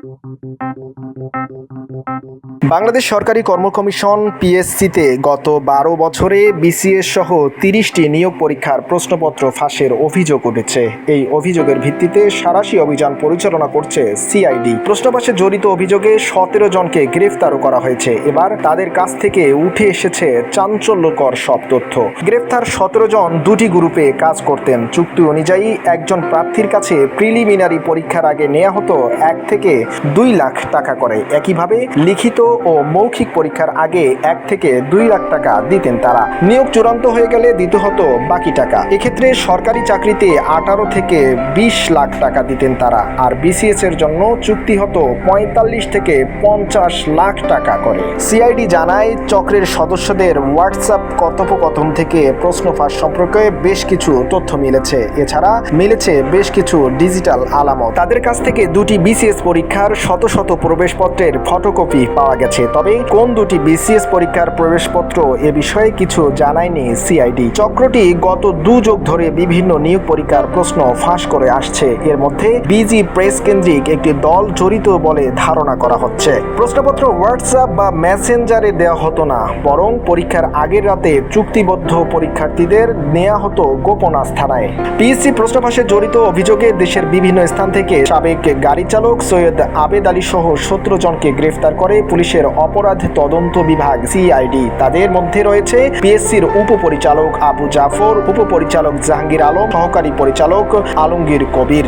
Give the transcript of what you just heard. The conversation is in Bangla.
Thank you. বাংলাদেশ সরকারি কর্ম কমিশন পিএসসিতে গত বারো বছরে বিসিএস সহ তিরিশটি নিয়োগ পরীক্ষার প্রশ্নপত্র ফাঁসের অভিযোগ উঠেছে। এই অভিযোগের ভিত্তিতে সারাশি অভিযান পরিচালনা করছে সিআইডি। প্রশ্নপাশে জড়িত অভিযোগে সতেরো জনকে গ্রেফতারও করা হয়েছে। এবার তাদের কাছ থেকে উঠে এসেছে চাঞ্চল্যকর সব তথ্য। গ্রেফতার সতেরো জন দুটি গ্রুপে কাজ করতেন। চুক্তি অনুযায়ী একজন প্রার্থীর কাছে প্রিলিমিনারি পরীক্ষার আগে নেওয়া হতো এক থেকে দুই লাখ টাকা করে। একইভাবে লিখিত ও মৌখিক পরীক্ষার আগে এক থেকে দুই লাখ টাকা দিতেন তারা। নিয়োগ চূড়ান্ত হয়ে গেলে দিতে হতো বাকি টাকা। এক্ষেত্রে সরকারি চাকরিতে আঠারো থেকে বিশ লাখ টাকা দিতেন তারা। আর বিসিএস এর জন্য চুক্তি হতো পঁয়তাল্লিশ থেকে পঞ্চাশ লাখ টাকা করে। সিআইডি জানায়, চক্রের সদস্যদের হোয়াটসঅ্যাপ কথোপকথন থেকে প্রশ্ন ফাঁস সম্পর্কে বেশ কিছু তথ্য মিলেছে। এছাড়া মিলেছে বেশ কিছু ডিজিটাল আলামত। তাদের কাছ থেকে দুটি বিসিএস পরীক্ষার শত শত প্রবেশপত্রের ফটোকপি পাওয়া গেছে। তবে কোন দুটি বিসিএস পরীক্ষার প্রবেশপত্র এ বিষয়ে কিছু জানায়নি সিআইডি? চক্রটি গত দু যুগ ধরে বিভিন্ন নিয়োগ পরীক্ষার প্রশ্ন ফাঁস করে আসছে। এর মধ্যে বিজি প্রেস কেন্দ্রিক একটি দল জড়িত বলে ধারণা করা হচ্ছে। প্রশ্নপত্র হোয়াটসঅ্যাপ বা মেসেঞ্জারে দেওয়া হতো না, বরং পরীক্ষার আগের রাতে চুক্তিবদ্ধ পরীক্ষার্থীদের নেওয়া হতো গোপন আস্থানায়। পিএসসি প্রশ্নফাঁসে জড়িত অভিযোগে দেশের বিভিন্ন স্থান থেকে সাবেক গাড়ি চালক সৈয়দ আবেদ আলী সহ সতেরো জনকে গ্রেফতার করে পুলিশের অপরাধ তদন্ত বিভাগ, সিআইডি। তাদের মধ্যে রয়েছে পিএসসির উপপরিচালক আবু জাফর, উপপরিচালক জাহাঙ্গীর আলম, সহকারী পরিচালক আলমগীর কবির।